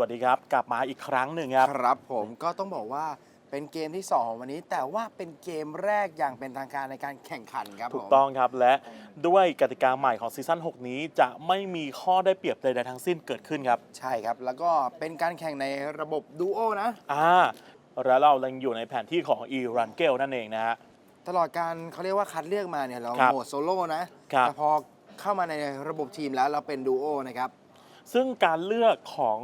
วัสดีครับ กลับมาอีกครั้งหนึ่งครับครับผมก็ต้องบอกว่าเป็นเกมที่ 2 วันนี้ แต่ว่าเป็นเกมแรกอย่างเป็นทางการในการแข่งขันครับถูกผมต้องครับและด้วยกติกาใหม่ของซีซั่น6 นี้จะไม่มีข้อได้เปรียบใดๆทั้งสิ้นเกิดขึ้นครับ ใช่ครับ แล้วก็เป็นการแข่งในระบบดูโอนะอ่าแล้วเรายังอยู่ในแผนที่ของอีรันเกลนั่นเองนะฮะตลอดการเขาเรียกว่าคัดเลือกมาเนี่ยเราครับโหมดโซโล่นะครับแต่พอเข้ามาในระบบทีมแล้วเราเป็นดูโอนะครับ ซึ่งการเลือกของ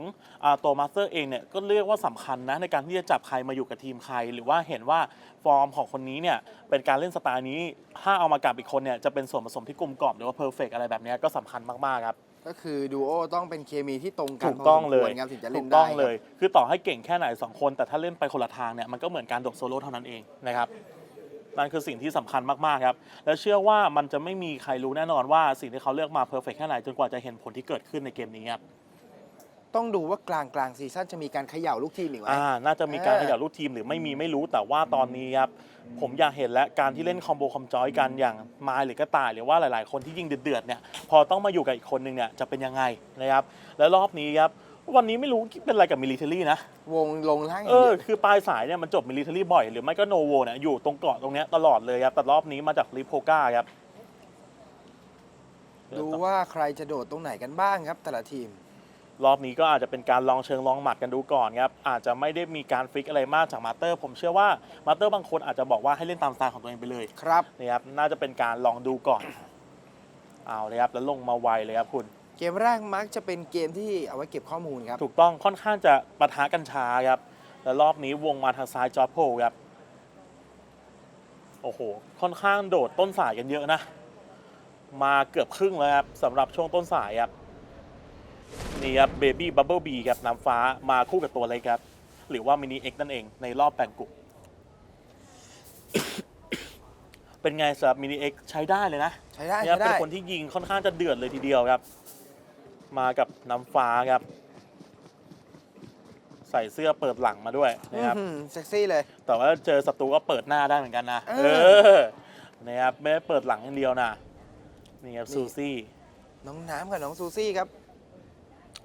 อาตัวมาสเตอร์เองเนี่ยก็เรียกว่าสำคัญนะในการที่จะจับใครมาอยู่กับทีมใคร หรือว่าเห็นว่าฟอร์มของคนนี้เนี่ยเป็นการเล่นสไตล์นี้ ถ้าเอามากับอีกคนเนี่ยจะเป็นส่วนผสมที่กลมกล่อมหรือว่าเพอร์เฟกอะไรแบบเนี้ยก็สำคัญมากๆครับก็คือดูโอต้องเป็นเคมีที่ตรงกันถูกต้องเลยพสมควรครับถึงจะเล่ถูนกได้ต้องครับเลย คือต่อให้เก่งแค่ไหนสองคน แต่ถ้าเล่นไปคนละทางเนี่ยมันก็เหมือนการโดดโซโล่เท่านั้นเองนะครับ นั่นคือสิ่งที่สำคัญมากๆครับ และเชื่อว่ามันจะไม่มีใครรู้แน่นอนว่าสิ่งที่เขาเลือกมาเพอร์เฟกแค่ไหนจนกว่าจะเห็นผลที่เกิดขึ้นในเกมนี้ครับ ต้องดูว่ากลางกลางซีซั่นจะมีการเขย่าลูกทีมอีกไหม อ่า น่าจะมีการเออขยับลูกทีมหรือไม่มีไม่รู้แต่ว่าตอนนี้ครับ ผมอยากเห็นและการที่เล่นคอมโบคอมจอยกันอย่างไมายหรือกระต่ายหรือว่าหลาย ๆ คนที่ยิงเดือดๆเนี่ยพอต้องมาอยู่กับอีกคนนึงเนี่ยจะเป็นยังไงนะครับ และรอบนี้ครับ วันนี้ไม่รู้เป็นอะไรกับมิลิเทอรี่นะ วงลงล่างอเอย่างอเดียวคือปลายสายเนี่ยมันจบมิลิเทอรี่บ่อย หรือไม่ก็โนโวเนี่ยอยู่ตรงเกาะตรงเนี้ยตลอดเลยครับ แต่รอบนี้มาจากลิโพกาครับดูว่าใครจะโดดตรงไหนกันบ้างครับ แต่ละทีม รอบนี้ก็อาจจะเป็นการลองเชิงลองหมัดกันดูก่อนครับ อาจจะไม่ได้มีการฟิกอะไรมากจากมาสเตอร์ ผมเชื่อว่ามาสเตอร์บางคนอาจจะบอกว่าให้เล่นตามสไตล์ของตัวเองไปเลยครับนะครับน่าจะเป็นการลองดูก่อน เอาเลยครับแล้วลงมาไวเลยครับคุณ เกมแรกมักจะเป็นเกมที่เอาไว้เก็บข้อมูลครับ ถูกต้องค่อนข้างจะปะทะกันช้าครับ แล้วรอบนี้วงมาทางซ้ายจอร์จโพลครับ โอ้โห ค่อนข้างโดดต้นสายกันเยอะนะ มาเกือบครึ่งแล้วครับสำหรับช่วงต้นสายครับ นี่ครับเบบี้บับเบิลบีครับน้ำฟ้ามาคู่กับตัวเล็กครับ หรือว่ามินิเอ็กนั่นเองในรอบแบ่งกลุ่ม เป็นไงสำหรับมินิเอ็กใช้ได้เลยนะใช้ได้เนี่ยใช้เป็ได้นคนที่ยิงค่อนข้างจะเดือดเลยทีเดียวครับ มากับน้ำฟ้าครับ ใส่เสื้อเปิดหลังมาด้วยนะครับ อื้อหือเซ็กซี่เลย แต่ว่าเจอศัตรูก็เปิดหน้าได้เหมือนกันนะ เอเอออ นะครับไม่ได้เปิดหลังอย่างเดียวนะ นี่ครับนี่ ซูซี่ น้องน้ำกับน้องซูซี่ครับ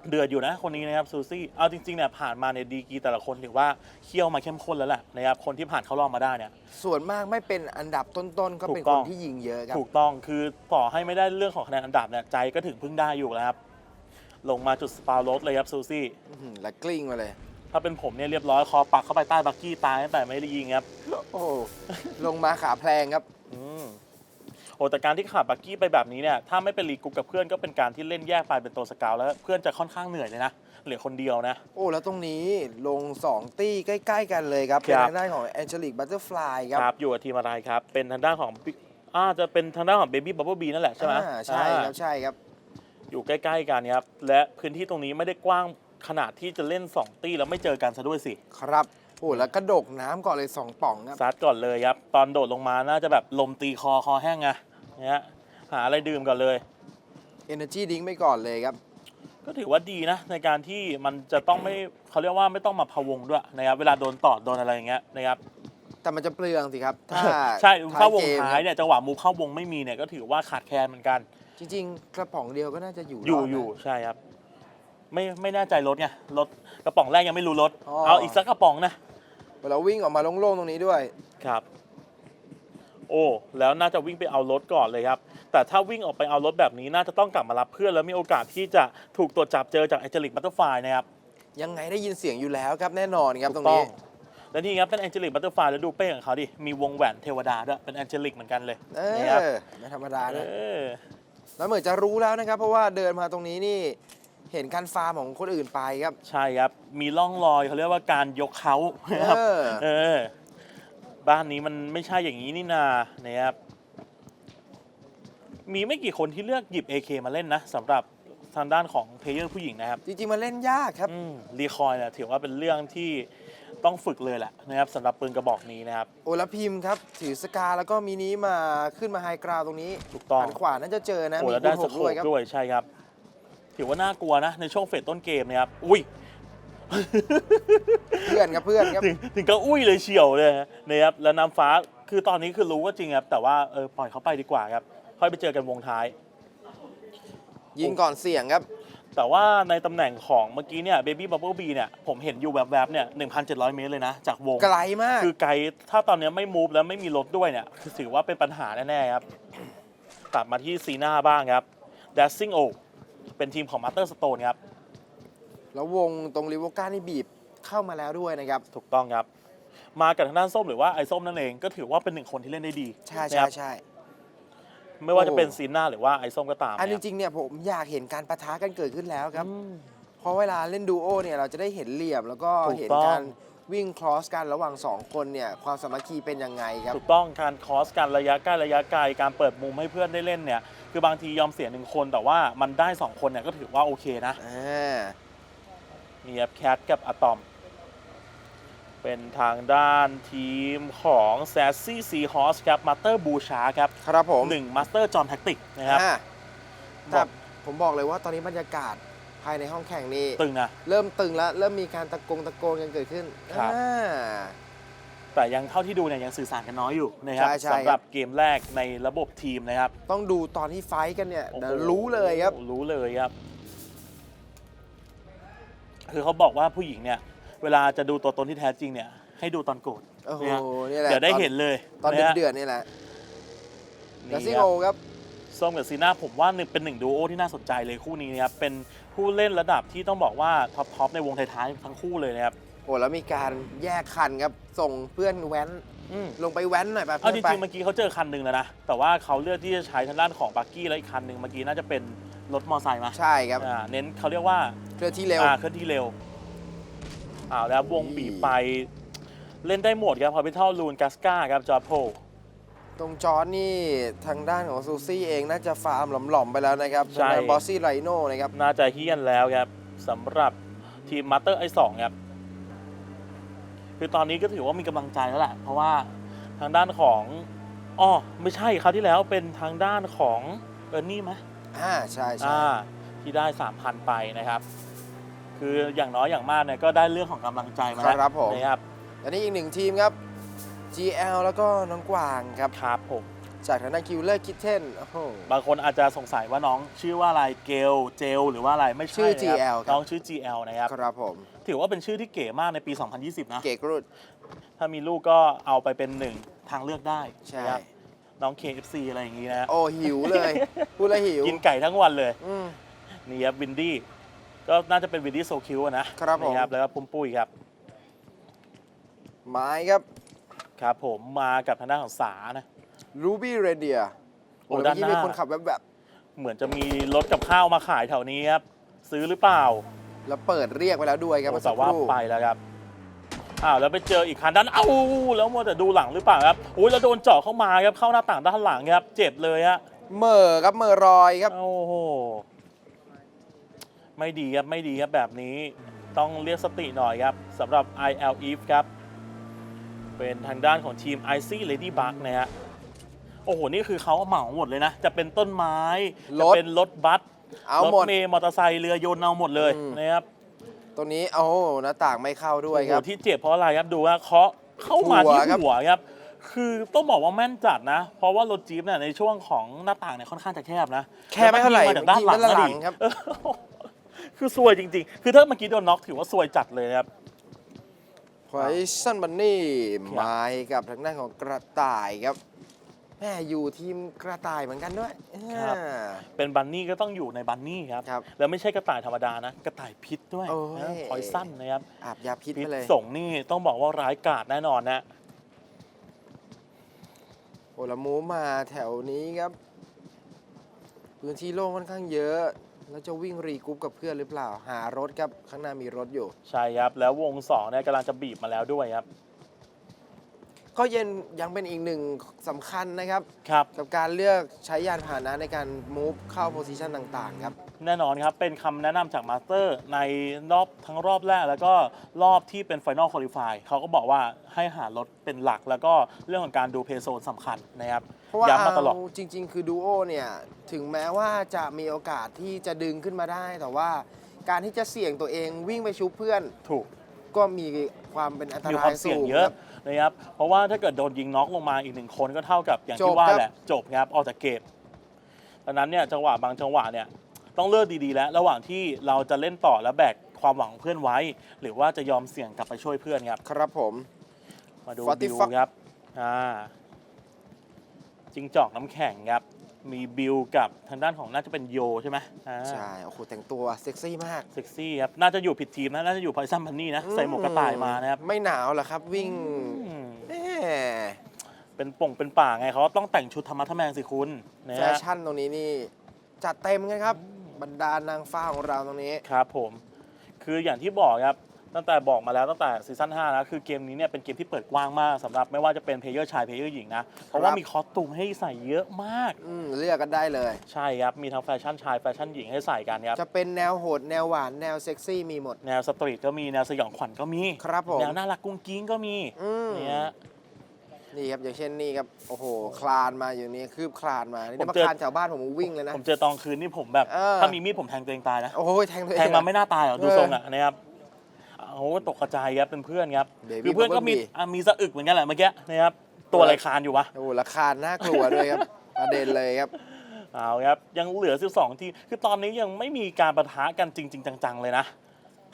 เดือดอยู่นะคนนี้นะครับซูซี่ เอาจริงๆเนี่ยผ่านมาในยดีกรีแต่ละคนถือว่าเคี่ยวมาเข้มข้นแล้วแหละนะครับ คนที่ผ่านเข้ารอบมาได้เนี่ย ส่วนมากไม่เป็นอันดับต้นๆ ก็เป็นถูกต้คอนงที่ยิงเยอะครับ ถูกต้องคือต่อให้ไม่ได้เรื่องของคะแนนอันดับเนี่ยใจก็ถึงพึ่งได้อยู่แล้วครับ ลงมาจุดสปาวรถเลยครับซูซี่อื้อหือและกลิ้งมาเลย ถ้าเป็นผมเนี่ยเรียบร้อยคอปักเข้าไปใต้บักกี้ตายตั้งแต่ไม่ได้ยิงครับ โอ้โหลงมาขาแพลงครับ อืมโอ้แต่การที่ขาดบักกี้ไปแบบนี้เนี่ยถ้าไม่เป็นรีกรุ๊ปกับเพื่อนก็เป็นการที่เล่นแยกไปเป็นตัวสเกาวแล้วเพื่อนจะค่อนข้างเหนื่อยเลยนะเหลือคนเดียวนะ โอ้ แล้วตรงนี้ลง 2 ตี้ใกล้ ๆ กันเลยครับ เป็นครับ ทางด้านของแองเจลิกบัตเตอร์ฟลายครับ ครับอยู่กับทีมอะไรครับ เป็นทางด้านของอ่าจะเป็นทางด้านของเบบี้บับเบิลบีนั่นแหละใช่ไหมอ่าใช่คอ่ารับ ใช่ครับ อยู่ใกล้ๆกันครับและพื้นที่ตรงนี้ไม่ได้กว้างขนาดที่จะเล่น 2 ตี้แล้วไม่เจอกันซะด้วยสิครับโอ้แล้วกระดกน้ำก่อนเลย2ป่องครับซัดก่อนเลยครับ ตอนโดดลงมาน่าจะแบบลมตีคอคอแห้งไงเนี่ยหาอะไรดื่มก่อนเลย Energy Drink ไปก่อนเลยครับ ก็ถือว่าดีนะ ในการที่มันจะต้องไม่เขาเรียกว่าไม่ต้องมาพะวงด้วยนะครับเวลาโดนตอดโดนอะไรอย่างเงี้ยนะครับ แต่มันจะเปลืองสิครับ ถ้าใช่เข้าวงเกมท้ายเนี่ยจังหวะมูฟเข้าวงไม่มีเนี่ยก็ถือว่าขาดแคลนเหมือนกัน จริง ๆ กระป๋องเดียวก็น่าจะอยู่อยู่รดนะ อยู่ใช่ครับ ไม่ไม่แน่ใจรถไงรถกระป๋องแรกยังไม่รู้รถอ๋อ เอาอีกสักกระป๋องนะเราวิ่งออกมาโล่งๆตรงนี้ด้วย ครับ โอ้แล้วน่าจะวิ่งไปเอารถก่อนเลยครับ แต่ถ้าวิ่งออกไปเอารถแบบนี้น่าจะต้องกลับมารับเพื่อนแล้วมีโอกาสที่จะถูกตรวจจับเจอจากไอเจลิกบัตเตอร์ไฟนะครับ ยังไงได้ยินเสียงอยู่แล้วครับแน่นอนครับตรงต้นี้อง และนี่ครับเป็นแองเจลิกบัตเตอร์ไฟแล้วดูเป้ของเขาดิ มีวงแหวนเทวดาด้วยเป็นแองเจลิกเหมือนกันเลยเอนี่ครับอไม่ธรรมดาเอนะอแล้วเหมือนจะรู้แล้วนะครับ เพราะว่าเดินมาตรงนี้นี่เห็นการฟาร์มของคนอื่นไปครับ ใช่ครับ มีร่องรอยเขาเรียกว่าการยกเขานะครับ เออ เออ บ้านนี้มันไม่ใช่อย่างนี้นี่นา นะครับ มีไม่กี่คนที่เลือกหยิบ AK มาเล่นนะสำหรับทางด้านของเพลเยอร์ผู้หญิงนะครับ จริงๆมันเล่นยากครับ อืมรีคอยเนี่ยถือว่าเป็นเรื่องที่ ต้องฝึกเลยแหละนะครับสำหรับปืนกระบอกนี้นะครับ โอละพิมพ์ครับ ถือสกาแล้วก็มินิมาขึ้นมาไฮกราวตรงนี้ถูกต้อง หันขวาน่าจะเจอนะโอ้มีแล้วคูได้ณหสกโคด้วยปครับด้วยใช่ครับ ถือว่าน่ากลัวนะในช่วงเฟสต้นเกมเนะครับอุ้ย เพื่อนครับเพื่อนครับ ถึงถึงก็อุ้ยเลยเฉียวเลยนะครับแล้วน้ำฟ้าคือตอนนี้คือรู้ก็จริงครับ แต่ว่าเออปล่อยเขาไปดีกว่าครับ ค่อยไปเจอกันวงท้าย ยิงก่อนเสี่ยงครับ แต่ว่าในตำแหน่งของเมื่อกี้เนี่ย Baby Bubble Bee เนี่ยผมเห็นอยู่แวบๆเนี่ย1,700 เมตรเลยนะ จากวง ไกลมาก คือไกล ถ้าตอนเนี้ยไม่มูฟแล้วไม่มีรถด้วยเนี่ยคือถือว่าเป็นปัญหาแน่ๆครับ ตัดมาที่ซีน่าบ้างครับ Dashing O เป็นทีมของ Master Stone ครับ แล้ววงตรงริโวก้านี่บีบเข้ามาแล้วด้วยนะครับ ถูกต้องครับ มากับทางด้านส้มหรือว่าไอ้ส้มนั่นเองก็ถือว่าเป็นหนึ่งคนที่เล่นได้ดีใช่นะใช่ครับ ใช่ ไม่ว่าจะโอ้เป็นซีน่าหรือว่าไอ้ส้มก็ตามอันจเนี่ยริงๆเนี่ยผมอยากเห็นการประทะกันเกิดขึ้นแล้วครับอืมเพราะเวลาเล่นดูโอเนี่ยเราจะได้เห็นเหลี่ยมแล้วก็ถูกเห็นต้องการวิ่งคลอสกันระหว่างสองคนเนี่ยความสามัคคีเป็นยังไงครับ ถูกต้องการคอสการระยะใกล้ระยะไกลการเปิดมุมให้เพื่อนได้เล่นเนี่ยคือบางทียอมเสียหนึ่งคนแต่ว่ามันได้สองคนเนี่ยก็ถือว่าโอเคนะอ่ามีแอปแคทกับอะตอม เป็นทางด้านทีมของแซสซี่ซีฮอสครับมาสเตอร์บูชาครับครับผมหนึ่งมาสเตอร์จอห์นแท็กติกนะครับอ่าบแต่อกผมบอกเลยว่าตอนนี้บรรยากาศภายในห้องแข่งนี่ตึงนะ เริ่มตึงแล้วเริ่มมีการตะโกงตะโกนกันเกิดขึ้นครับ อ่า แต่ยังเท่าที่ดูเนี่ยยังสื่อสารกันน้อยอยู่นะครับใช่ใช่ สำหรับเกมแรกในระบบทีมนะครับต้องดูตอนที่ไฟท์กันเนี่ยโอ้โหเดี๋ยวรู้เลยครับ รู้เลยครับ คือเขาบอกว่าผู้หญิงเนี่ย เวลาจะดูตัวตนที่แท้จริงเนี่ย ให้ดูตอนโกรธโอ้โหเนี่ยนี่แหละเดี๋ยวได้ตอนเห็นเลยตอนนะฮะเดือดๆนี่แหละนี่ดัซซิคโอรับครับ ส้มกับซีน่าผมว่าหนึ่งเป็นหนึ่งดูโอที่น่าสนใจเลยคู่นี้นะครับ เป็นผู้เล่นระดับที่ต้องบอกว่าท็อปทอปในวงท้ายๆทั้งคู่เลยนะครับโอ้แล้วมีการแยกคันครับ ส่งเพื่อนแว้น อืมลงไปแว้นหน่อยไปเอาเพื่จอนไปริงๆเมื่อกี้เขาเจอคันหนึ่งแล้วนะ แต่ว่าเขาเลือกที่จะใช้ทางด้านของบักกี้แล้วอีกคันหนึ่งเมื่อกี้น่าจะเป็นรถมอเตอร์ไซค์มาใช่ครับอ่าเน้นเขาเรียกว่าเคลื่อนที่เร็ว อ่าเคลื่อนที่เร็ว อ้าวแล้ววงบีบไปเล่นได้หมดครับพอไปเท่าลูนกัสกาครับจอร์โพตรงจอร์นนี่ทางด้านของซูซี่เองน่าจะฟาร์มหล่อมๆไปแล้วนะครับใช่ทางด้านบอสซี่ไรโน่นะครับ น่าจะเฮี้ยนแล้วครับสำหรับทีมมาสเตอร์ไอสองครับ คือตอนนี้ก็ถือว่ามีกำลังใจแล้วแหละ เพราะว่าทางด้านของอ๋อไม่ใช่คราวที่แล้วเป็นทางด้านของเออร์นี่ไหมอ่าใช่ใช่อ่าที่ได้3,000ไปนะครับ คืออย่างน้อยอย่างมากเนี่ยก็ได้เรื่องของกำลังใจมาแล้วครับผม นะครับอันนี้อีกหนึ่งทีมครับ GL แล้วก็น้องกวางครับ ครับผม จากทางด้านคิวเลอร์คิทเทนโอ้โห บางคนอาจจะสงสัยว่าน้องชื่อว่าอะไรเกลเจลหรือว่าอะไรไม่ใช่ชื่อ นะครับ GL ครับ น้องชื่อ GL นะครับ ครับผม ถือว่าเป็นชื่อที่เก๋มากในปี 2020 นะ เกกรุดถ้ามีลูกก็เอาไปเป็นหนึ่งทางเลือกได้ใช่ นะครับน้อง KFC อะไรอย่างนี้นะ โอ้หิวเลย พูดแล้วหิวกินไก่ทั้งวันเลย อืมนี่ครับวินดี้ ก็น่าจะเป็นวินดี้โซคิวนะครับผมนี่ครับแล้วก็ปุ้มปุ้ยครับไม้ครับครับผมมากับทางด้านของสานะ รูบี้เรเดียโอ้โอ้ด้าด้านนหน้ามีคนขับแบบแบบเหมือนจะมีรถกับข้าวมาขายแถวนี้ครับ ซื้อหรือเปล่าๆแล้วเปิดเรียกไปแล้วด้วยครับโอ้เมื่อสัแต่กว่าครู่ไปแล้วครับอ้าวแล้วไปเจออีกคันด้านเอ้าแล้วมัวแต่ดูหลังหรือเปล่าครับอุ้ยแล้วโดนเจาะเข้ามาครับเข้าหน้าต่างด้านหลังครับ เจ็บเลยฮะเมอร์ครับเมอร์รอยครับ โอ้โห ไม่ดีครับ ไม่ดีครับ แบบนี้ต้องเรียกสติหน่อยครับสำหรับ IL Eve ครับ เป็นทางด้านของทีม IC Ladybug นะฮะโอ้โห นี่คือเขาเหมาหมดเลยนะ จะเป็นต้นไม้รจะถเป็นรถบัสเอารถหมด เมย์มอเตอร์ไซค์เรือยนต์เอาหมดเลยอืม นะครับตรงนี้โอ้โหหน้าต่างไม่เข้าด้วยครับ โอ้โหที่เจ็บเพราะอะไรครับดูว่าเคาะเข้ามาที่หัวครับ หัวครับ คือต้องบอกว่าแม่นจัดนะ เพราะว่ารถจี๊ปเนี่ยในช่วงของหน้าต่างเนี่ยค่อนข้างจะแคบนะแค่ไม่เท่าไหร่แล้วนยิงมาจากด้านหลังยิงด้านหลันะงดิครับ เออ คือซวยจริงๆ คือถ้าเมื่อกี้โดนน็อกถือว่าซวยจัดเลยครับ พอยซันบันนี่ครับไม้กับทางด้านของกระต่ายครับแม่อยู่ทีมกระต่ายเหมือนกันด้วยอ่า เป็นบันนี่ก็ต้องอยู่ในบันนี่ครับ ครับแล้วไม่ใช่กระต่ายธรรมดานะ กระต่ายพิษด้วยโอ้ยคอยสั้นนะครับ อาบยาพิษพิษไปเลย ส่งนี่ต้องบอกว่าร้ายกาจแน่นอนนะ โอ้ละมูมาแถวนี้ครับ พื้นที่โล่งค่อนข้างเยอะ แล้วจะวิ่งรีกรุ๊ปกับเพื่อนหรือเปล่า หารถครับข้างหน้ามีรถอยู่ ใช่ครับ แล้ววงสองเนี่ยกำลังจะบีบมาแล้วด้วยครับ ก็ยังยังเป็นอีกหนึ่งสำคัญนะครับ ครับ กับการเลือกใช้ยานพาหนะในการมูฟเข้าโพซิชันต่างๆครับ แน่นอนครับ เป็นคำแนะนำจากมาสเตอร์ในรอบทั้งรอบแรก แล้วก็รอบที่เป็น Final Qualify เขาก็บอกว่าให้หารถเป็นหลัก แล้วก็เรื่องของการดูเพย์โซนสำคัญนะครับเพราะว่าย้ำมาตลอด เอาจริง ๆ คือดูโอเนี่ย ถึงแม้ว่าจะมีโอกาสที่จะดึงขึ้นมาได้ แต่ว่าการที่จะเสี่ยงตัวเองวิ่งไปชุบเพื่อน ถูก ก็มีความเป็นอันตมีคราวยามเสี่ยงสูงเยอะครับ นะครับ เพราะว่าถ้าเกิดโดนยิงน็อกลงมาอีกหนึ่งคนก็เท่ากับอย่างจที่บว่าครับ แหละ จบครับ ออกจากเกมดังนั้นเนี่ยจังหวะบางจังหวะเนี่ย ต้องเลือกดีๆ แล้ว ระหว่างที่เราจะเล่นต่อและแบกความหวังของเพื่อนไว้ หรือว่าจะยอมเสี่ยงกลับไปช่วยเพื่อนครับ ครับผม มาดู Forty บิล Fox ครับอ่าจิงจอกน้ำแข็งครับ มีบิลกับทางด้านของน่าจะเป็นโยใช่ไหมอ่าใช่โอ้โหแต่งตัวเซ็กซี่มากเซ็กซี่ครับ น่าจะอยู่ผิดทีมนะน่าจะอยู่พอยซัมพันนี่นะ ใส่หมวกกระต่ายมานะครับไม่หนาวเหรอครับ วิ่งอืมแหมเป็นป่งเป็นป่าไงเขาต้องแต่งชุดธรรมะทแมงสิคุณนะแฟฮะ ชั่นตรงนี้นี่ จัดเต็มกันครับ บรรดานางฟ้าของเราตรงนี้ ครับผม คืออย่างที่บอกครับ ตั้งแต่บอกมาแล้วตั้งแต่ซีซั่น5นะคือเกมนี้เนี่ยเป็นเกมที่เปิดกว้างมากสำหรับไม่ว่าจะเป็นเพลเยอร์ชายเพลเยอร์หญิงนะ เพราะว่ามีคอสตูมให้ใส่เยอะมาก อืมเลือกกันได้เลย ใช่ครับ มีทั้งแฟชั่นชายแฟชั่นหญิงให้ใส่กันครับ จะเป็นแนวโหดแนวหวานแนวเซ็กซี่มีหมด แนวสตรีทก็มีแนวสยองขวัญก็มี ครับผม แนวน่ารักกุ้งกิ้งก็มีอืม เนี่ย นี่ครับอย่างเช่นนี่ครับโอ้โหคลานมาอย่างนี้คืบคลานมานี่ผมมาเจอ คลานแถวบ้านผมวิ่งเลยนะ ผมเจอตอนคืนนี่ผมแบบ เออ ถ้ามีมีดผมแทงตัวเองตายนะ โอ้โหแทงตัวเองแทงมาไม่น่าตายหรอกดูเออทรงอะนะครับโอ้โหตกกระจายครับเป็นเพื่อนครับ Baby คือเพื่อนก็มี Bumblebee อะมีสะอึกเหมือนกันแหละเมื่อกี้นะครับ ตัวอะไรคานอยู่วะ โอ้โหราคาน่ากลัวด้วยครับประเด็นเลยครับ เอาครับ ยังเหลือ 12 ทีมคือตอนนี้ยังไม่มีการประทะกันจริง ๆ จัง ๆ เลยนะ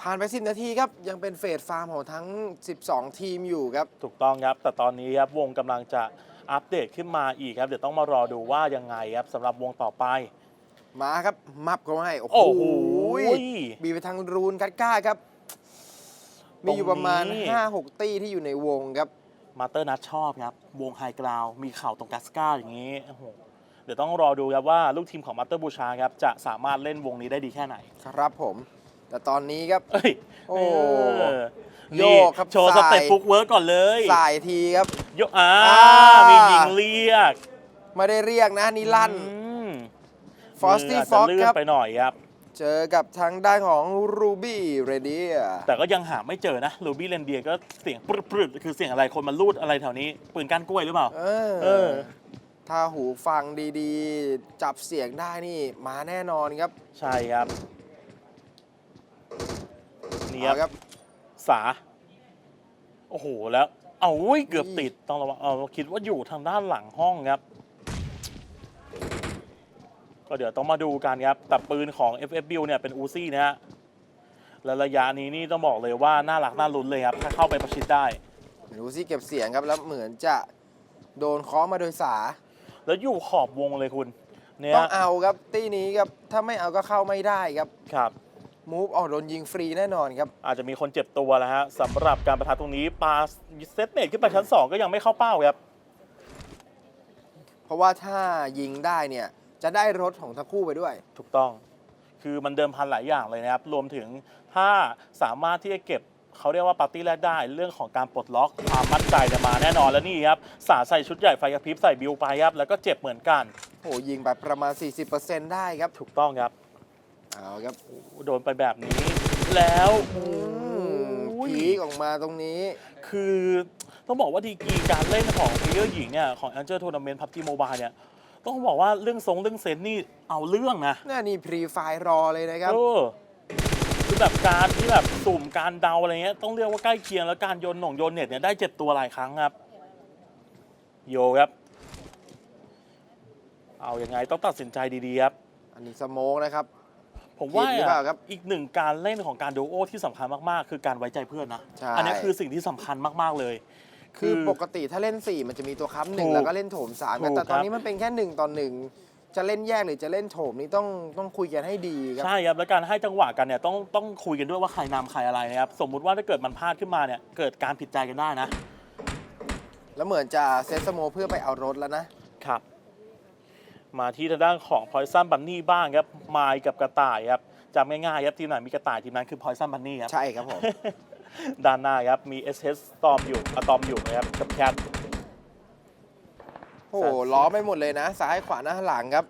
ผ่านไป 10 นาทีครับ ยังเป็นเฟสฟาร์มของทั้ง 12 ทีมอยู่ครับ ถูกต้องครับแต่ตอนนี้ครับวงกำลังจะอัปเดตขึ้นมาอีกครับ เดี๋ยวต้องมารอดูว่ายังไงครับสำหรับวงต่อไป มาครับมับเขาให้ โอ้โหโอ้โหบีไปทางรูนกัดก้าครับ มีอยู่ประมาณ ตรงนี้ 5-6 ตี้ที่อยู่ในวงครับ มาสเตอร์นัทชอบครับ วงไฮกราวมีเข่าตรงกัสกาอย่างนี้โอ้โหเดี๋ยวต้องรอดูครับว่าลูกทีมของมาสเตอร์บูชาครับจะสามารถเล่นวงนี้ได้ดีแค่ไหน ครับผม แต่ตอนนี้ครับ เอ้ยโอ้ เออโยนี่กครับโชว์สเต็ปสายฟุกเวิร์กก่อนเลยสายทีครับ โยกอ่าอ่ามี มียิงเรียกไม่ได้เรียกนะนี่ลั่นฟอสตี้มืาจฟ็จะอกเลื่อครับนไปหน่อยครับ เจอกับทางด้านของรูบี้เรเดียแต่ก็ยังหาไม่เจอนะลูบี้เรนเดียก็เสียงปรึดๆคือเสียงอะไรคนมาลูดอะไรแถวนี้ ปืนก้านกล้วยหรือเปล่า เอเออ อ ถ้าหูฟังดีๆ จับเสียงได้นี่มาแน่นอนครับ ใช่ครับ นี่คเอารับครับ สา โอ้โห แล้ว เอาอุ้ยเกือบติด ต้องระวังเอาคิดว่าอยู่ทางด้านหลังห้องครับ ก็เดี๋ยวต้องมาดูกันครับ แต่ปืนของ FF Build เนี่ยเป็นอูซี่นะฮะ และระยะนี้นี่ต้องบอกเลยว่าน่ารักน่าลุ้นเลยครับ ถ้าเข้าไปประชิดได้ ดูซี่เก็บเสียงครับ แล้วเหมือนจะโดนเคาะมาโดยสา แล้วอยู่ขอบวงเลยคุณ เนี่ยต้องเอาครับ ตีนี้ครับ ถ้าไม่เอาก็เข้าไม่ได้ครับ ครับ มูฟออกโดนยิงฟรีแน่นอนครับ อาจจะมีคนเจ็บตัวแล้วฮะสำหรับการประทะตรงนี้ปาเซตเนตขึ้นไปชั้น 2 ก็ยังไม่เข้าเป้าครับ เพราะว่าถ้ายิงได้เนี่ยจะได้รถของทั้งคู่ไปด้วย ถูกต้อง คือมันเดิมพันหลายอย่างเลยนะครับ รวมถึงถ้าสามารถที่จะเก็บเขาเรียกว่าปาร์ตี้แรกได้เรื่องของการปลดล็อกความมั่นใจจะมาแน่นอนแล้วนี่ครับสาดใส่ชุดใหญ่ไฟกระพริบใส่บิวไปครับแล้วก็เจ็บเหมือนกันโอ้โหยิงไปประมาณ 40%ได้ครับถูกต้องครับ เอาครับโดนไปแบบนี้ แล้วอืมโอ้ยพีกออกมาตรงนี้ คือต้องบอกว่าดีกรีการเล่นของเพลเยอร์หญิงเนี่ยของ Angel Tournament PUBG Mobile เนี่ยต้องบอกว่าเรื่องทรงเรื่องเซนส์นี่เอาเรื่องนะน่านี่พรีไฟล์รอเลยนะครับเออคือแบบการที่แบบสุ่มการเดาอะไรเงี้ยต้องเรียกว่าใกล้เคียงแล้วการโยนหน่งโยนเน็ตเนี่ยได้เจ็บตัวหลายครั้งครับ โยครับ เอาอยัางไงต้องตัดสินใจดีๆครับ อันนี้สโมกนะครับ ผมว่าผิดหรือเปล่าครับอีกหนึ่งการเล่นของการดูโอที่สำคัญมากๆ คือการไว้ใจเพื่อนนะ ใช่ อันี้คือสิ่งที่สำคัญมากๆเลย คือปกติถ้าเล่น 4 มันจะมีตัวค้ำหนึ่งถูกแล้วก็เล่นโถมสามถูกแต่ตอนครับ นี้มันเป็นแค่หนึ่งต่อหนึ่งจะเล่นแยกหรือจะเล่นโถมนี่ต้องต้องคุยกันให้ดีครับ ใช่ครับแล้วการให้จังหวะกันเนี่ยต้องต้องคุยกันด้วยว่าใครนำใครอะไรนะครับสมมุติว่าถ้าเกิดมันพลาดขึ้นมาเนี่ยเกิดการผิดใจกันได้นะแล้วเหมือนจะเซตสโมเพื่อไปเอารถแล้วนะ ครับ มาที่ทางด้านของ Poison Bunny บ้างครับไมายกับกระต่ายครับจำง่ายๆครับทีมไหนมีกระต่ายทีมนั้นคือ Poison Bunny ครับ ใช่ครับผมด้านหน้าครับมี SS Storm อยู่อะตอมอยู่นะครับกับแคทโอ้โหล้อไม่หมดเลยนะ ซ้ายขวาหน้าหลังครับ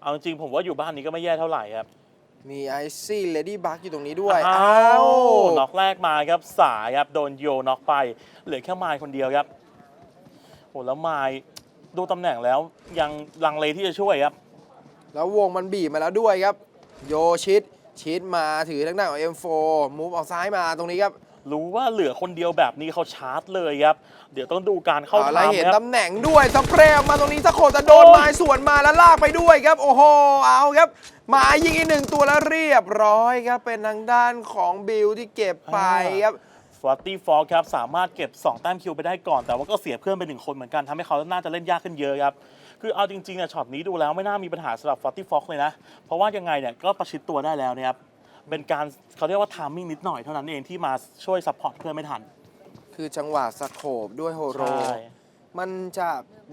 เอาจริงๆผมว่าอยู่บ้านนี้ก็ไม่แย่เท่าไหร่ครับ มีไอซี่เลดี้บักอยู่ตรงนี้ด้วย อ้าอ้าววน็อกแรกมาครับสายครับ โดนโยน็อกไป เหลือแค่ไมายคนเดียวครับโอ้แล้วไมาย ดูตำแหน่งแล้วยังลังเลที่จะช่วยครับ แล้ววงมันบีบมาแล้วด้วยครับ โยชิดชิดมาถือทั้งหน้าของ M4 มูฟออกซ้ายมาตรงนี้ครับ รู้ว่าเหลือคนเดียวแบบนี้เขาชาร์จเลยครับ เดี๋ยวต้องดูการเข้าเอาละทำเห็นครับ ตำแหน่งด้วยสเปรย์ออกมาตรงนี้สะโคจะโดนโอ้ย ไม้สวนมาแล้วลากไปด้วยครับ โอ้โหเอาครับหมายิงอีกหนึ่งตัวแล้วเรียบร้อยครับเป็นทางด้านของบิลที่เก็บไปครับ ฟอร์ตี้ฟอครับสามารถเก็บ 2 แต้มคิวไปได้ก่อน แต่ว่าก็เสียเพื่อนไปหนึ่งคนเหมือนกันทำให้เขาน่าจะเล่นยากขึ้นเยอะครับ คือเอาจริงๆเนี่ยช็อตนี้ดูแล้วไม่น่ามีปัญหาสำหรับฟอร์ตี้ฟอกเลยนะ เพราะว่ายังไงเนี่ยก็ประชิดตัวได้แล้วนะครับเป็นการเขาเรียกว่าทามมิ่งนิดหน่อยเท่านั้นเองที่มาช่วยซัพพอร์ตเพื่อนไม่ทัน คือจังหวะสโคบด้วยโฮโร ใช่ มันจะ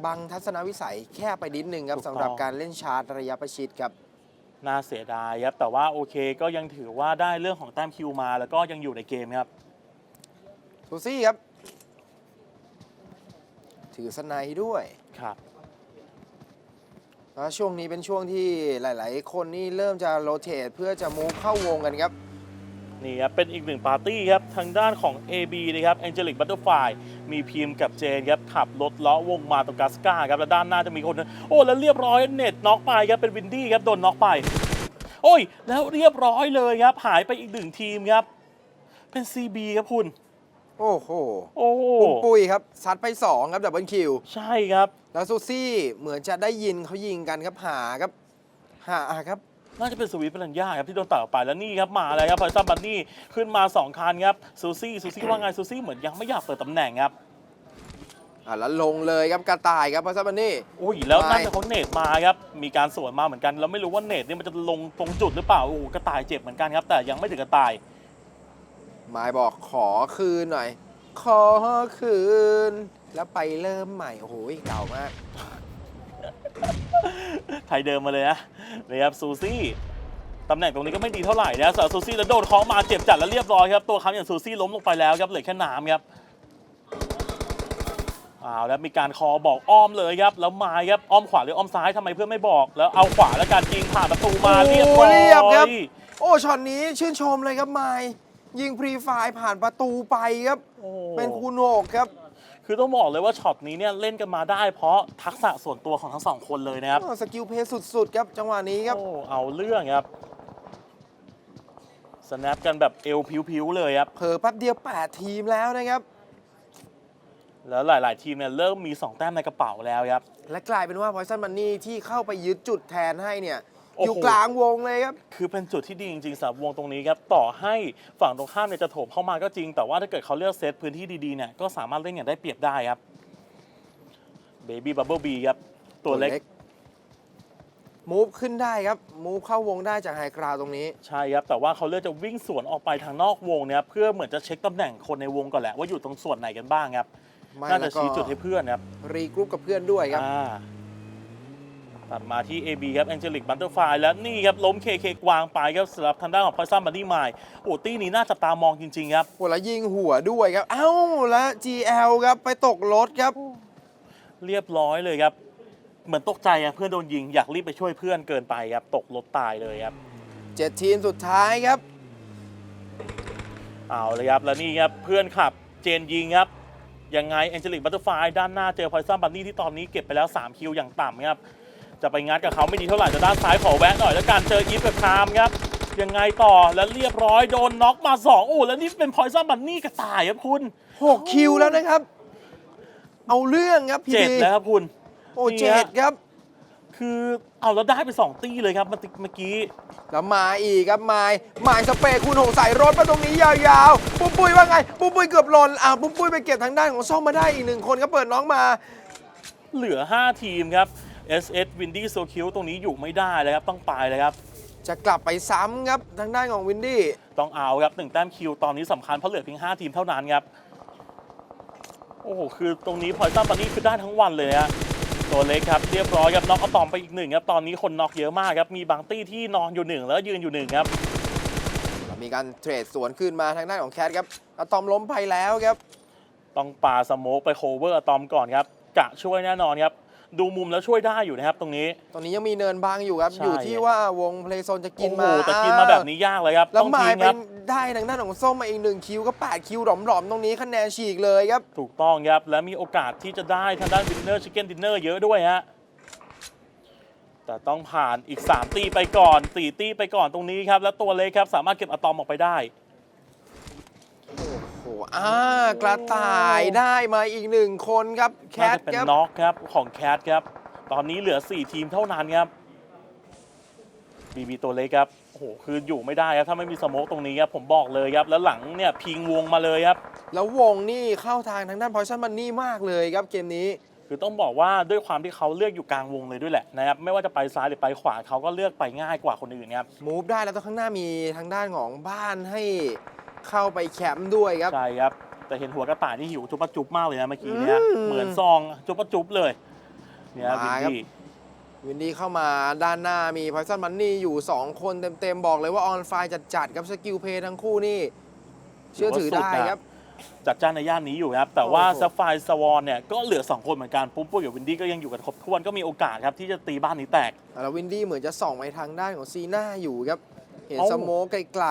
บังทัศนวิสัยแค่ไปนิดนึงครับถูกต้อง สำหรับการเล่นชาร์จระยะประชิดครับ น่าเสียดายครับแต่ว่าโอเคก็ยังถือว่าได้เรื่องของแต้มคิวมา แล้วก็ยังอยู่ในเกมครับ ซูซี่ครับ ถือสไนด์ด้วย ครับ แล้วช่วงนี้เป็นช่วงที่หลาย ๆ คนนี่เริ่มจะโรเตทเพื่อจะมูฟเข้าวงกันครับ นี่ครับ เป็นอีกหนึ่งปาร์ตี้ครับ ทางด้านของ AB นะครับ Angelic Butterfly มีพิมพ์กับเจนครับ ขับรถเลาะวงมาตรงกาสกาครับ แล้วด้านหน้าจะมีคนนึงโอ้ แล้วเรียบร้อยเน็ตน็อกไปครับ เป็นวินดี้ครับ โดนน็อกไป โอ้ย แล้วเรียบร้อยเลยครับ หายไปอีกหนึ่งทีมครับ เป็น CB ครับคุณ โอ้โหโอ้โหปุ้มปุยครับซัดไป 2 ครับดับเบิลคิว ใช่ครับ แล้วซูซี่เหมือนจะได้ยินเขายิงกันครับหาครับ หาครับน่าจะเป็นสวีทเปรัญญาครับที่โดนตัดออกไปแล้วนี่ครับมาเลยครับพอยซัมบันนี่ขึ้นมาสองคันครับซูซี่ซูซี่ว่าไงซูซี่เหมือนยังไม่อยากเปิดตำแหน่งครับอะแล้วลงเลยครับกระต่ายครับพอซับบันนี่อุ้ยแล้วไม่น่าจะเขาเนตมาครับมีการสวนมาเหมือนกันแล้วไม่รู้ว่าเนตเนี่ยมันจะลงตรงจุดหรือเปล่าโอ้โหกระต่ายเจ็บเหมือนกันครับแต่ยังไม่ถึงกระต่าย หมายบอกขอคืนหน่อย ขอคืน แล้วไปเริ่มใหม่ โอ้โหเก่ามาก ไทยเดิมมาเลยนะนี่ครับซูซี่ตำแหน่งตรงนี้ก็ไม่ดีเท่าไหร่นะสำหรับซูซี่แล้วโดนเคล้องมาเจ็บจัดแล้วเรียบร้อยครับ ตัวเขาอย่างซูซี่ล้มลงไปแล้วครับเหลือแค่น้ำครับอ้าวแล้วมีการคอบอกอ้อมเลยครับ แล้วมาครับอ้อมขวาหรืออ้อมซ้ายทำไมเพื่อนไม่บอก แล้วเอาขวาแล้วการยิงผ่านประตูมาโอ้เรียบร้อยเรียบครับ โอ้ช็อตนี้ชื่นชมเลยครับไมา ยยิงพรีไฟล์ผ่านประตูไปครับ โอ้เป็นคูณหกครับคือต้องบอกเลยว่าช็อตนี้เนี่ยเล่นกันมาได้เพราะทักษะส่วนตัวของทั้งสองคนเลยนะครับอ้าวสกิลเพลย์สุดๆ ครับ จังหวะนี้ครับ โอ้เอาเรื่องครับ สแนปกันแบบเอวผิวๆเลยครับ เผลอแป๊บเดียว 8 ทีมแล้วนะครับ แล้วหลาย ๆ ทีมเนี่ยเริ่มมี 2 แต้มในกระเป๋าแล้วครับ และกลายเป็นว่าพอยซันมันนี่ที่เข้าไปยึดจุดแทนให้เนี่ย โอ้โห อยู่กลางวงเลยครับ คือเป็นจุดที่ดีจริงๆสำหรับวงตรงนี้ครับต่อให้ฝั่งตรงข้ามเนี่ยจะโถมเข้ามาก็จริง แต่ว่าถ้าเกิดเขาเลือกเซตพื้นที่ดีๆเนี่ยก็สามารถเล่นอย่างได้เปรียบได้ครับ Baby Bubble B ครับ ตัวเล็ก มูฟขึ้นได้ครับ มูฟเข้าวงได้จากไฮกราวตรงนี้ ใช่ครับ แต่ว่าเขาเลือกจะวิ่งสวนออกไปทางนอกวงเนี่ยเพื่อเหมือนจะเช็คตำแหน่งคนในวงก่อนแหละว่าอยู่ตรงส่วนไหนกันบ้างครับไม่น่าแล้จะวก็ชี้จุดให้เพื่อนครับรีกรุ๊ปกับเพื่อนด้วยครับ อ่า ตัดมาที่ AB ครับ Angelic Butterfly แล้วนี่ครับล้ม KK กวางไปครับสำหรับทางด้านของ Poison Bunny m i โอ้ตี้นี้น่าจะตามองจริง ๆ ครับโหแล้วยิงหัวด้วยครับ เอ้าแล้ว GL ครับ ไปตกรถครับ เรียบร้อยเลยครับ เหมือนตกใจอะเพื่อนโดนยิงอยากรีบไปช่วยเพื่อนเกินไปครับ ตกรถตายเลยครับเจ็ดทีมสุดท้ายครับ เอาเลยครับ แล้วนี่ครับเพื่อนขับเจนยิงครับยังไง Angelic Butterfly ด้านหน้าเจอ Poison Bunny ที่ตอนนี้เก็บไปแล้ว 3 คิวอย่างต่ำครับ จะไปงัดกับเขาไม่ดีเท่าไหร่แต่ด้านซ้ายขอแวะหน่อยแล้วการเจออีฟกับคามครับยังไงต่อแล้วเรียบร้อยโดนน็อกมา2โอ้แล้วนี่เป็น Poison Bunny กระต่ายครับคุณ6คิวแล้วนะครับ เอาเรื่องครับพี่เจ็ดดีแล้วครับคุณ โอ้นี่เจ็ฮะดครับ คือเอาแล้วได้ไป 2 ตี้เลยครับเมื่อเมื่อกี้ แล้วมาอีกครับไม้ไม้สเปรย์คูณหกใส่รถมาตรงนี้ยาวๆ ปุ้มปุ้ยว่าไง ปุ้มปุ้ยเกือบหล่นอ่าปุ้มปุ้ยไปเก็บทางด้านของซ่อมมาได้อีกหนึ่งคนก็เปิดน้องมา เหลือ 5 ทีมครับ SS Windy s o q ตรงนี้อยู่ไม่ได้เลยครับ ต้องไปเลยครับ จะกลับไปซ้ำครับทางด้านของวินดี้ต้องเอาครับหนึ่งแต้มคิวตอนนี้สำคัญเพราะเหลือเพียง 5 ทีมเท่านั้นครับ โอ้โห คือตรงนี้พอยซันตอนนี้คือได้ทั้งวันเลยฮะตัวเล็กครับ เรียบร้อยครับน็อกอะตอมไปอีกหนึ่งครับ ตอนนี้คนน็อกเยอะมากครับ มีบางตี้ที่นอนอยู่หนึ่งแล้วยืนอยู่หนึ่งครับ มีการเทรดสวนขึ้นมาทางด้านของแคทครับอะตอมล้มไปแล้วครับ ต้องปาสโมกไปโคเวอร์อะตอมก่อนครับกะช่วยแน่นอนครับ ดูมุมแล้วช่วยได้อยู่นะครับตรงนี้ ตอนนี้ยังมีเนินบางอยู่ครับ ใช่ อยู่ที่ว่าวงเพลย์โซนจะกิโอ้นโหมาแต่กินมาแบบนี้ยากเลยครับแล้วต้องหมาทิ้ยงเป็ครับ นได้ทางด้านของส้มมาอีกหนึ่งคิวก็ 8 คิวหลอมๆ ตรงนี้คะแนนฉีกเลยครับ ถูกต้องครับ และมีโอกาสที่จะได้ทางด้านวินเนอร์ชิคเก้นดินเนอร์เยอะด้วยฮะ แต่ต้องผ่านอีก 3 ตีไปก่อน 4 ตีไปก่อนตรงนี้ครับ แล้วตัวเล็กครับ สามารถเก็บอะตอมออกไปได้โอ้โหอ่ากระต่ายได้มาอีกหนึ่งคนครับ แคน่าทจะเป็นครับ น็อกครับของแคทครับ ตอนนี้เหลือ 4 ทีมเท่านั้นครับบีบีตัวเล็กครับโอ้โหคืออยู่ไม่ได้ครับถ้าไม่มีสโมกตรงนี้ครับผมบอกเลยครับ แล้วหลังเนี่ยพิงวงมาเลยครับ แล้ววงนี่เข้าทางทางด้านพอยซันมันนี่มากเลยครับเกมนี้ คือต้องบอกว่าด้วยความที่เขาเลือกอยู่กลางวงเลยด้วยแหละนะครับไม่ว่าจะไปซ้ายหรือไปขวาเขาก็เลือกไปง่ายกว่าคนอื่นครับ มูฟได้แล้วตรงข้างหน้ามีทางด้านของบ้านให้ เข้าไปแคมป์ด้วยครับ ใช่ครับ แต่เห็นหัวกระต่ายนี่หิวจุบปะจุบมากเลยนะเมื่อกี้เนี่ยอืม เหมือนซองจุบปะจุบเลยเนี่ยวินมาครับดี้วินดี้เข้ามาด้านหน้ามีพอยซันมันนี่อยู่ 2 คนเต็มๆ บอกเลยว่าออนไฟจัดจัดๆครับสกิลเพย์ทั้งคู่นี่ เชื่อถือได้ครับ จัดจ้านในย่านนี้อยู่ครับ แต่ว่าโอ้โห ซัฟไฟสวอนเนี่ยก็เหลือ 2 คนเหมือนกันปุ้มปุ้ยกับวินดี้ก็ยังอยู่กันครบถ้วนก็มีโอกาสครับที่จะตีบ้านนี้แตก แล้ววินดี้เหมือนจะส่องไปทางด้านของซีน่าอยู่ครับ เห็นเอ้า สโมกไกล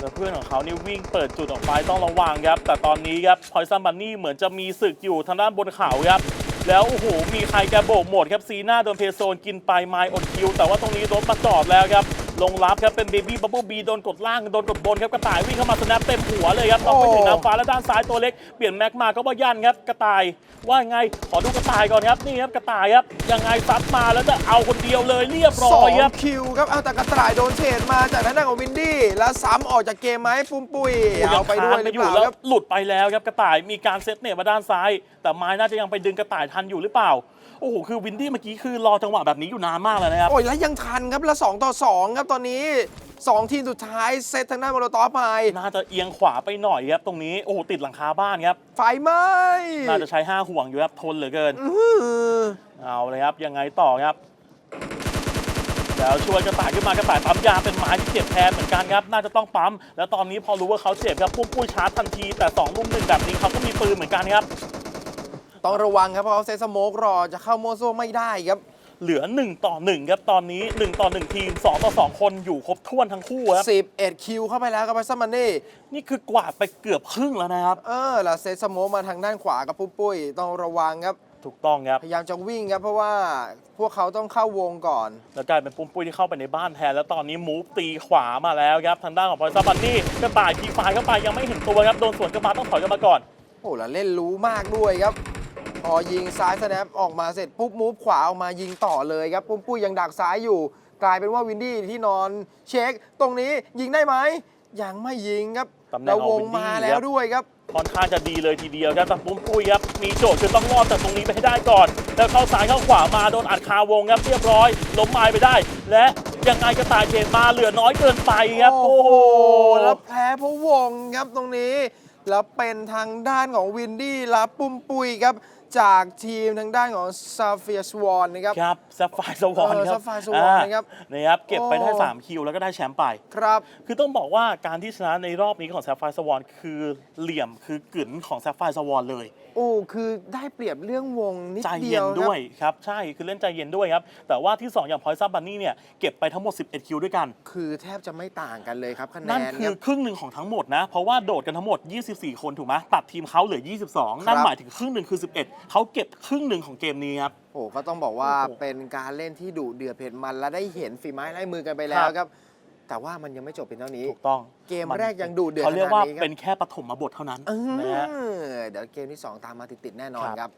แล้วเพื่อนของเขานี่วิ่งเปิดจุดออกไปต้องระวังครับ แต่ตอนนี้ครับพอยซัมบันนี่เหมือนจะมีศึกอยู่ทางด้านบนเขาครับ แล้วโอ้โหมีใครแกโบกหมดครับซีน่าโดนเพโซนกินไปไมอดคิว แต่ว่าตรงนี้รถมาจอดแล้วครับ ลงรับครับเป็นเบบี้บับเบิลบีโดนกดล่างโดนกดบนครับกระต่ายวิ่งเข้ามาสแนปเต็มหัวเลยครับต้องไปถึงนางฟ้าและด้านซ้ายตัวเล็กเปลี่ยนแม็กมาก็ว่ายันครับกระต่ายว่าไงขอดูกระต่ายก่อนครับนี่ครับกระต่ายครับยังไงซัดมาแล้วจะเอาคนเดียวเลยเรียบๆร้สออยงครับคิวครับเอาแต่กระต่ายโดนเทรดมาจากทางด้านของวินดี้แล้วซ้ำออกจากเกมไหมปุ้มปุ้ยเอาไปด้วยหรือเปล่าแล้ครับหลุดไปแล้วครับกระต่ายมีการเซตเนี่ยมาด้านซ้าย แต่ไม้น่าจะยังไปดึงกระต่ายทันอยู่หรือเปล่า โอ้โห คือวินดี้เมื่อกี้คือรอจังหวะแบบนี้อยู่นานมากเลยนะครับ โอ้ยแล้วยังทันครับ แล้ว 2 ต่อ 2 ครับตอนนี้ 2 ทีมสุดท้ายเซตทางด้านโมโลตอฟไป น่าจะเอียงขวาไปหน่อยครับ ตรงนี้ โอ้โห ติดหลังคาบ้านครับ ไฟไหม้น่าจะใช้ 5 ห่วงอยู่ครับ ทนเหลือเกิน อื้อหือเอาเลยครับ ยังไงต่อครับ แล้วช่วยกระต่ายขึ้นมากระต่ายปั๊มยาเป็นไม้ที่เจ็บแทนเหมือนกันครับ น่าจะต้องปั๊ม แล้วตอนนี้พอรู้ว่าเขาเจ็บครับปุ้มปุ้ยชาร์จทันที แต่2รุ่มหนึ่งแบบนี้เขาก็มีปืนเหมือนกันครับ ต้องระวังครับเพราะเขาเซตสโมกรอจะเข้าโมวซั่วไม่ได้ครับ เหลือ 1 ต่อ 1 ครับ ตอนนี้ 1 ต่อ 1 ทีม 2 ต่อ 2 คนอยู่ครบถ้วนทั้งคู่ครับ 11 คิวเข้าไปแล้วครับพัสมันนี่ นี่คือกวาดไปเกือบครึ่งแล้วนะครับ เออแล้วเซตสโมกมาทางด้านขวากับปุ้มปุ้ยต้องระวังครับ ถูกต้องครับ พยายามจะวิ่งครับเพราะว่าพวกเขาต้องเข้าวงก่อน แล้วกลายเป็นปุ้มปุ้ยที่เข้าไปในบ้านแทน แล้วตอนนี้มูฟตีขวามาแล้วครับทางด้านของพอยซับันนี่กระต่ายทีไฟเข้าไปยังไม่เห็นตัวครับโดนสวนกลับมาต้องถอยกลับมาก่อน โอ้แล้วเล่นรู้มากด้วยครับ พอยิงซ้ายสแนปออกมาเสร็จปุ๊บมูฟขวาออกมายิงต่อเลยครับปุ้มปุ้ยยังดักซ้ายอยู่ กลายเป็นว่าวินดี้ที่นอนเช็ค ตรงนี้ยิงได้ไหมยังไม่ยิงครับตำแหน่งแล้วของวงวินดี้มาแล้วด้วยครับค่อนข้างจะดีเลยทีเดียวครับแต่ปุ้มปุ้ยครับมีโจทย์คือต้องรอดจากตรงนี้ไปให้ได้ก่อน แล้วเข้าซ้ายเข้าขวามาโดนอัดคาวงครับเรียบร้อย ล้มไม้ไปได้ และยังไงกระต่ายเทมาเหลือน้อยเกินไปครับ โอ้โหแล้วแพ้เพราะวงครับตรงนี้ แล้วเป็นทางด้านของวินดี้รับปุ้มปุยครับ จากทีมทางด้านของซาเฟียสวอนนะครับ ครับแซฟไฟสวอนเออครับ Sapphire Swan นะครับนะครับ เก็บไปได้ โอ้ 3 คิวแล้วก็ได้แชมป์ไป ครับ คือต้องบอกว่าการที่ชนะในรอบนี้ของแซฟไฟสวอนคือเหลี่ยมคือกึ๋นของแซฟไฟสวอนเลย โอ้คือได้เปรียบเรื่องวงนิดใจเดีเย็ยนวด้วยครับ ใช่คือเล่นใจเย็นด้วยครับ แต่ว่าที่ 2 อย่างพอยซับบันนี่เนี่ยเก็บไปทั้งหมด 11 คิวด้วยกันคือแทบจะไม่ต่างกันเลยครับคะแนนั่นนคืคอรับครึ่งหนึ่งของทั้งหมดนะ เพราะว่าโดดกันทั้งหมด 24 คนถูกไหมตัดทีมเขาเหลือ 22 นั่นครับหมายถึงครึ่งหนึ่งคือ 11 เขาเก็บครึ่งหนึ่งของเกมนี้ครับ โอ้ก็ต้องบอกว่าโอ้โหเป็นการเล่นที่ดุเดือดเผ็ดมันและได้เห็นฝีไม้ลายมือกันไปแล้วครับครับ แต่ว่ามันยังไม่จบเพียงเท่านี้ ถูกต้องเกมแรกยังดุเดือดเขาเรียกว่าขนาดนี้ครับเป็นแค่ปฐมบทเท่านั้นเอนะฮะ อเดี๋ยวเกมที่ 2 ตามมาติดๆแน่นอนครับครับ